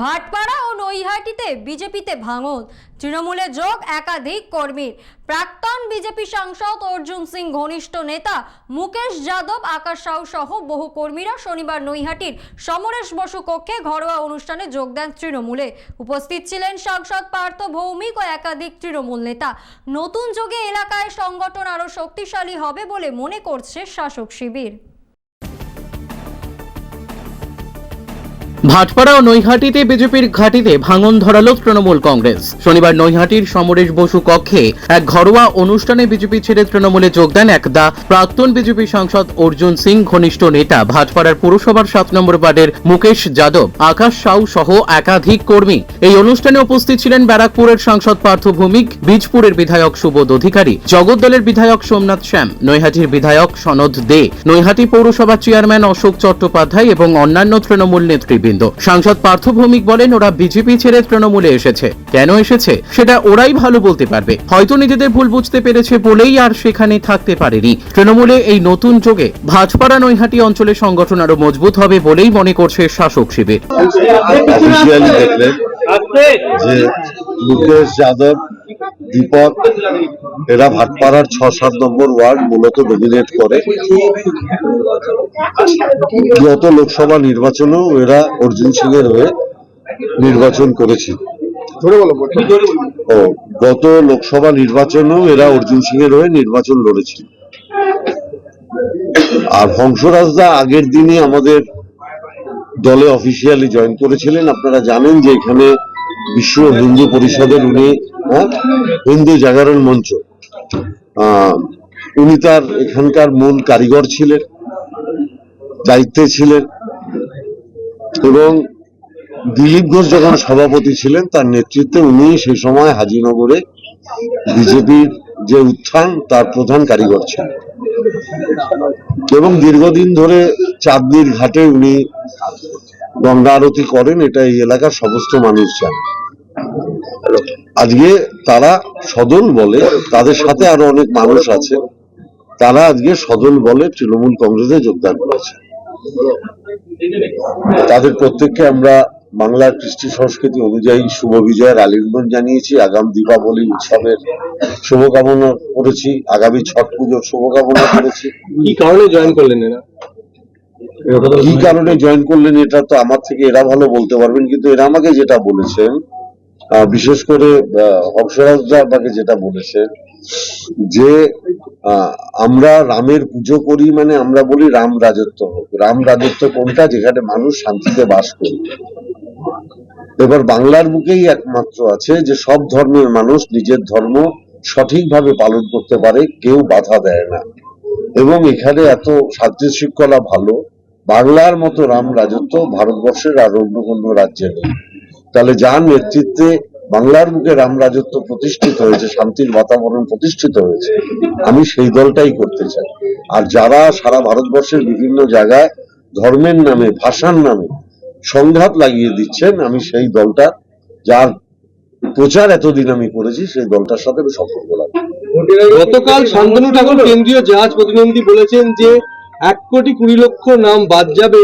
ভাটপাড়া ও নৈহাটিতে বিজেপিতে ভাঙন। তৃণমূলে যোগ একাধিক কর্মীর। প্রাক্তন বিজেপি সাংসদ অর্জুন সিং, ঘনিষ্ঠ নেতা মুকেশ যাদব, আকাশ সাউ সহ বহু কর্মীরা শনিবার নৈহাটির সমরেশ বসু কক্ষে ঘরোয়া অনুষ্ঠানে যোগ দেন তৃণমূলে। উপস্থিত ছিলেন সাংসদ পার্থ ভৌমিক ও একাধিক তৃণমূল নেতা। নতুন যুগে এলাকায় সংগঠন আরও শক্তিশালী হবে বলে মনে করছে শাসক শিবির। ভাটপাড়া ও নৈহাটিতে বিজেপির ঘাটিতে ভাঙন ধরালো তৃণমূল কংগ্রেস। শনিবার নৈহাটির সমরেশ বসু কক্ষে এক ঘরোয়া অনুষ্ঠানে বিজেপি ছেড়ে তৃণমূলে যোগ দেন এক দা প্রাক্তন বিজেপি সাংসদ অর্জুন সিং, ঘনিষ্ঠ নেতা, ভাটপাড়ার পুরসভার সাত নম্বর ওয়ার্ডের মুকেশ যাদব, আকাশ সাউ সহ একাধিক কর্মী। এই অনুষ্ঠানে উপস্থিত ছিলেন ব্যারাকপুরের সাংসদ পার্থ ভৌমিক, বীজপুরের বিধায়ক সুবোধ অধিকারী, জগদ্দলের বিধায়ক সোমনাথ শ্যাম, নৈহাটির বিধায়ক সনদ দে, নৈহাটি পৌরসভার চেয়ারম্যান অশোক চট্টোপাধ্যায় এবং অন্যান্য তৃণমূল নেতৃবৃন্দ। সাংসদ পার্থ ভৌমিক বলেন, ওরা বিজেপি ছেড়ে তৃণমূলে এসেছে। কেন এসেছে? সেটা ওরাই ভালো বলতে পারবে। হয়তো নিজেদের ভুল বুঝতে পেরেছে বলেই আর সেখানে থাকতে পারেনি। তৃণমূলে এই নতুন যোগে ভাজপাড়া নৈহাটি অঞ্চলে সংগঠন আরও মজবুত হবে বলেই মনে করছে শাসক শিবির। যাদব দীপক এরা ভাটপাড়ার ছ সাত নম্বর ওয়ার্ড মূলত ডমিনেট করে। গত লোকসভা নির্বাচনেও এরা অর্জুন সিং এর হয়ে নির্বাচন করেছিল ও গত লোকসভা নির্বাচনেও এরা অর্জুন সিং এর হয়ে নির্বাচন লড়েছিল আর হংসরাজদা আগের দিনই আমাদের দলে অফিসিয়ালি জয়েন করেছিলেন। আপনারা জানেন যে এখানে বিশ্ব হিন্দু পরিষদের উনি হিন্দু জাগরণ মঞ্চ। উনি তার এখানকার মূল কারিগর ছিলেন, দায়িত্বে ছিলেন এবং দিলীপ ঘোষ যখন সভাপতি ছিলেন, তার নেতৃত্বে উনি সেই সময় হাজিনগরে বিজেপির যে উত্থান, তার প্রধান কারিগর ছিলেন। এবং দীর্ঘদিন ধরে চাঁদনির ঘাটে উনি গঙ্গা আরতি করেন, এটা এই এলাকার সমস্ত মানুষ জানে আজকে তারা সদল বলে তাদের সাথে আরও অনেক মানুষ আছে তারা আজকে সদল বলে তৃণমূল কংগ্রেসে যোগদান করেছে। তাদের প্রত্যেককে আমরা বাংলার কৃষ্টি সংস্কৃতি অনুযায়ী শুভ বিজয়ের আলিঙ্গন জানিয়েছি আগাম দীপাবলি উৎসবের শুভকামনা করেছি আগামী ছট পুজোর শুভকামনা করেছি। কি কারণে জয়েন করলেন এরা? কি কারণে জয়েন করলেন এটা তো আমার থেকে এরা ভালো বলতে পারবেন কিন্তু এরা আমাকে যেটা বলেছেন বিশেষ করে হংসরাজদা আমাকে যেটা বলেছেন যে আমরা রামের পুজো করি মানে আমরা বলি রাম রাজত্ব রাম রাজত্ব কোনটা? যেখানে মানুষ শান্তিতে বাস করবে এবার বাংলার বুকেই একমাত্র আছে যে, সব ধর্মের মানুষ নিজের ধর্ম সঠিকভাবে পালন করতে পারে, কেউ বাধা দেয় না। এবং এখানে এত শান্তি শৃঙ্খলা ভালো, বাংলার মতো রাম রাজত্ব ভারতবর্ষের আর অন্য কোনো রাজ্যে নেই। তাহলে যার নেতৃত্বে বাংলার বুকে রাম রাজত্ব প্রতিষ্ঠিত হয়েছে, শান্তির বাতাবরণ প্রতিষ্ঠিত হয়েছে, আমি সেই দলটাই করতে চাই। আর যারা সারা ভারতবর্ষের বিভিন্ন জায়গায় ধর্মের নামে, ভাষার নামে সংঘাত লাগিয়ে দিচ্ছেন, আমি সেই দলটা, যার প্রচার এতদিন আমি করেছি, সেই দলটার সাথে সম্পর্ক রাখব। গতকাল শান্তনু ঠাকুর কেন্দ্রীয় জাহাজ প্রতিনিধি বলেছেন যে, এক কোটি কুড়ি লক্ষ নাম বাদ যাবে।